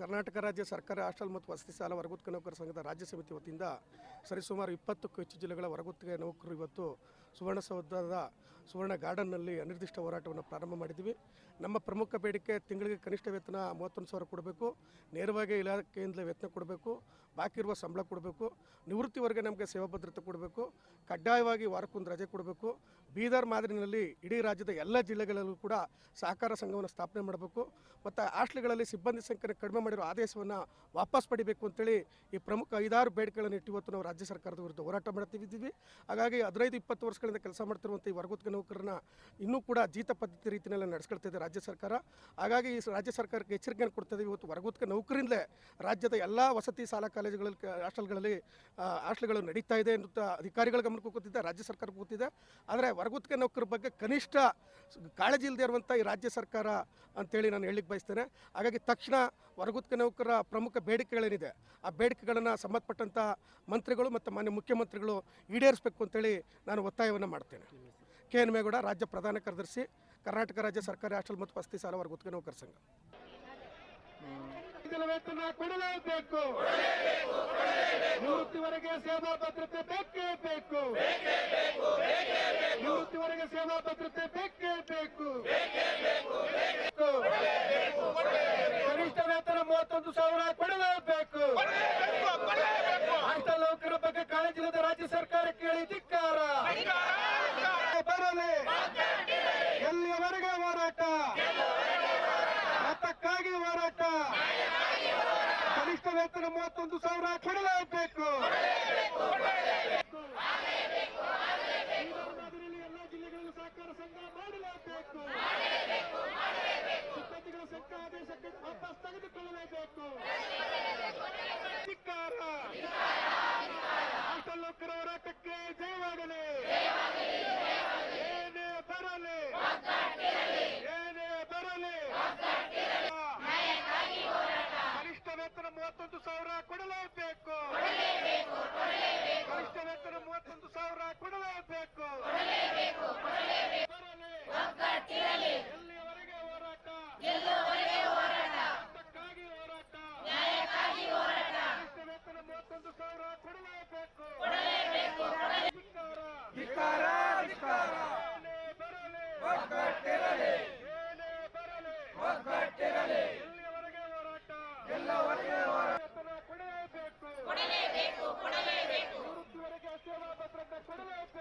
ಕರ್ನಾಟಕ ರಾಜ್ಯ ಸರ್ಕಾರಿ ಹಾಸ್ಟೆಲ್ ಮತ್ತು ವಸತಿ ಸಾಲ ಹೊರಗುತ್ತಿಗೆ ನೌಕರ ಸಂಘದ ರಾಜ್ಯ ಸಮಿತಿ ವತಿಯಿಂದ ಸರಿಸುಮಾರು ಇಪ್ಪತ್ತಕ್ಕೂ ಹೆಚ್ಚು ಜಿಲ್ಲೆಗಳ ಹೊರಗುತ್ತಿಗೆ ನೌಕರರು ಇವತ್ತು ಸುವರ್ಣಸೌಧದ ಸುವರ್ಣ ಗಾರ್ಡನ್ನಲ್ಲಿ ಅನಿರ್ದಿಷ್ಟ ಹೋರಾಟವನ್ನು ಪ್ರಾರಂಭ ಮಾಡಿದ್ದೀವಿ. ನಮ್ಮ ಪ್ರಮುಖ ಬೇಡಿಕೆ ತಿಂಗಳಿಗೆ ಕನಿಷ್ಠ ವೇತನ ಮೂವತ್ತೊಂದು ಸಾವಿರ ಕೊಡಬೇಕು. ನೇರವಾಗಿ ಇಲಾಖೆಯಿಂದ ವೇತನ ಕೊಡಬೇಕು. ಬಾಕಿ ಇರುವ ಸಂಬಳ ಕೊಡಬೇಕು. ನಿವೃತ್ತಿವರೆಗೆ ನಮಗೆ ಸೇವಾ ಭದ್ರತೆ ಕೊಡಬೇಕು. ಕಡ್ಡಾಯವಾಗಿ ವಾರಕ್ಕೊಂದು ರಜೆ ಕೊಡಬೇಕು. ಬೀದರ್ ಮಾದರಿನಲ್ಲಿ ಇಡೀ ರಾಜ್ಯದ ಎಲ್ಲ ಜಿಲ್ಲೆಗಳಲ್ಲೂ ಕೂಡ ಸಹಕಾರ ಸಂಘವನ್ನು ಸ್ಥಾಪನೆ ಮಾಡಬೇಕು. ಮತ್ತು ಹಾಸ್ಟೆಲ್ಗಳಲ್ಲಿ ಸಿಬ್ಬಂದಿ ಸಂಖ್ಯೆ ಕಡಿಮೆ ಮಾಡಿರೋ ಆದೇಶವನ್ನು ವಾಪಸ್ ಪಡಿಬೇಕು ಅಂತೇಳಿ ಈ ಪ್ರಮುಖ ಐದಾರು ಬೇಡಿಕೆಗಳನ್ನು ಇಟ್ಟು ಇವತ್ತು ನಾವು ರಾಜ್ಯ ಸರ್ಕಾರದ ವಿರುದ್ಧ ಹೋರಾಟ ಮಾಡ್ತಿದ್ದೀವಿ. ಹಾಗಾಗಿ ಹದಿನೈದು, ಇಪ್ಪತ್ತು ವರ್ಷಗಳಿಂದ ಕೆಲಸ ಮಾಡ್ತಿರುವಂಥ ಈ ವರ್ಗದ ನೌಕರರನ್ನ ಇನ್ನೂ ಕೂಡ ಜೀತ ಪದ್ಧತಿ ರೀತಿಯಲ್ಲಿ ನಡೆಸ್ಕೊಳ್ತಿದೆ ರಾಜ್ಯ ಸರ್ಕಾರ. ಹಾಗಾಗಿ ಈ ರಾಜ್ಯ ಸರ್ಕಾರಕ್ಕೆ ಎಚ್ಚರಿಕೆಯನ್ನು ಕೊಡ್ತದೆ ಇವತ್ತು ವರ್ಗೋತ್ಕ ನೌಕರಿಂದಲೇ ರಾಜ್ಯದ ಎಲ್ಲ ವಸತಿ ಶಾಲಾ ಕಾಲೇಜುಗಳಲ್ಲಿ ಹಾಸ್ಟೆಲ್ಗಳಲ್ಲಿ ಹಾಸ್ಟೆಲ್ಗಳು ನಡೀತಾ ಇದೆ ಅಂತ ಅಧಿಕಾರಿಗಳ ಗಮನಕ್ಕೆ ಗೊತ್ತಿದೆ, ರಾಜ್ಯ ಸರ್ಕಾರ ಗೊತ್ತಿದೆ. ಆದರೆ ವರ್ಗೋತ್ಕ ನೌಕರ ಬಗ್ಗೆ ಕನಿಷ್ಠ ಕಾಳಜಿ ಇಲ್ಲದೆ ಇರುವಂಥ ಈ ರಾಜ್ಯ ಸರ್ಕಾರ ಅಂತೇಳಿ ನಾನು ಹೇಳಲಿಕ್ಕೆ ಬಯಸ್ತೇನೆ. ಹಾಗಾಗಿ ತಕ್ಷಣ ವರ್ಗೋತ್ಕ ನೌಕರರ ಪ್ರಮುಖ ಬೇಡಿಕೆಗಳೇನಿದೆ, ಆ ಬೇಡಿಕೆಗಳನ್ನು ಸಂಬಂಧಪಟ್ಟಂಥ ಮಂತ್ರಿಗಳು ಮತ್ತು ಮಾನ್ಯ ಮುಖ್ಯಮಂತ್ರಿಗಳು ಈಡೇರಿಸಬೇಕು ಅಂತೇಳಿ ನಾನು ಒತ್ತಾಯವನ್ನು ಮಾಡ್ತೇನೆ. ಕೆ. ಎನ್. ಮೇಗೌಡ, ರಾಜ್ಯ ಪ್ರಧಾನ ಕಾರ್ಯದರ್ಶಿ, ಕರ್ನಾಟಕ ರಾಜ್ಯ ಸರ್ಕಾರಿ ಹಾಸ್ಟೆಲ್ ಮತ್ತು ವಸತಿ ಸಾಲ ಹೊರಗುತ್ತಿಗೆ ನೌಕರ ಸಂಘ. ಕೊಡಲೇಬೇಕು. ನಿವೃತ್ತಿವರೆಗೆ ಸೇವಾ ಭದ್ರತೆ ಬೇಕೇ ಬೇಕು. ನಿವೃತ್ತಿವರೆಗೆ ಸೇವಾ ಭದ್ರತೆ ಬೇಕೇ ಬೇಕು. ಕನಿಷ್ಠ ವೇತನ ಮೂವತ್ತೊಂದು ಸಾವಿರ ಕೊಡಲೇಬೇಕು. ಹಾಸ್ಟೆಲ್ ನೌಕರ ಬಗ್ಗೆ ಕಾಳಜಿಲ್ಲದ ರಾಜ್ಯ ಸರ್ಕಾರ ಕೇಳಿ ಧಿಕ್ಕಾರ ಬರಲಿ ಎಲ್ಲಿಯವರೆಗೆ ಹೋರಾಟ ಮತಕ್ಕಾಗಿ ಹೋರಾಟ ಕನಿಷ್ಠ ವೇತನ ಮೂವತ್ತೊಂದು ಸಾವಿರ ಕೊಡಲೇಬೇಕು. ಎಲ್ಲಿಯವರೆಗೆ ಹೋರಾಟ? ಹಕ್ಕಕ್ಕಾಗಿ ಹೋರಾಟ? ಸಾವಿರ ಕೊಡಲೇಬೇಕು. ಏನೇ ಬರಲಿ. ಏನೇ ಬರಲಿ. ಹೋರಾಟ? ಕೊಡಲೇಬೇಕು. ಕೊಡಲೇಬೇಕು ಸೇವಾ ಭದ್ರತೆ ಕೊಡಲೇಬೇಕು.